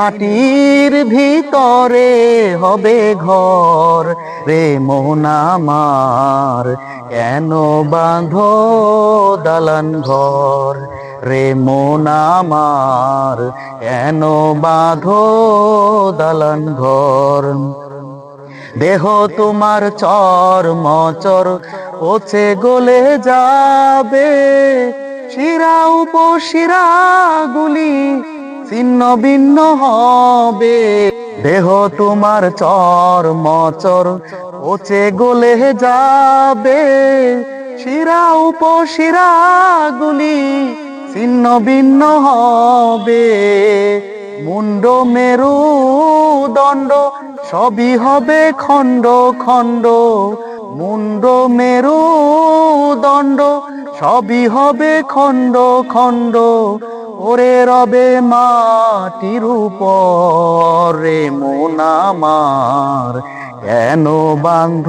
মাটির ভিতরে হবে ঘর। রে মন আমার, কেন বাঁধো দালান ঘর? রে মন আমার, কেন বাঁধ দালান ঘর? দেহ তোমার চর মচর, পচে গলে যাবে। শিরা উপশিরা গুলি ছিন্ন ভিন্ন হবে। দেহ তোমার চর মচর, পচে গলে যাবে। শিরা উপশিরা গুলি ছিন্ন ভিন্ন হবে। মুন্ড মেরু দণ্ড, সবই হবে খণ্ড খণ্ড। মুন্ড মেরু দণ্ড সবই হবে খণ্ড খণ্ড। ওরে রবে মাটির উপর রে মন আমার। কেন বান্ধ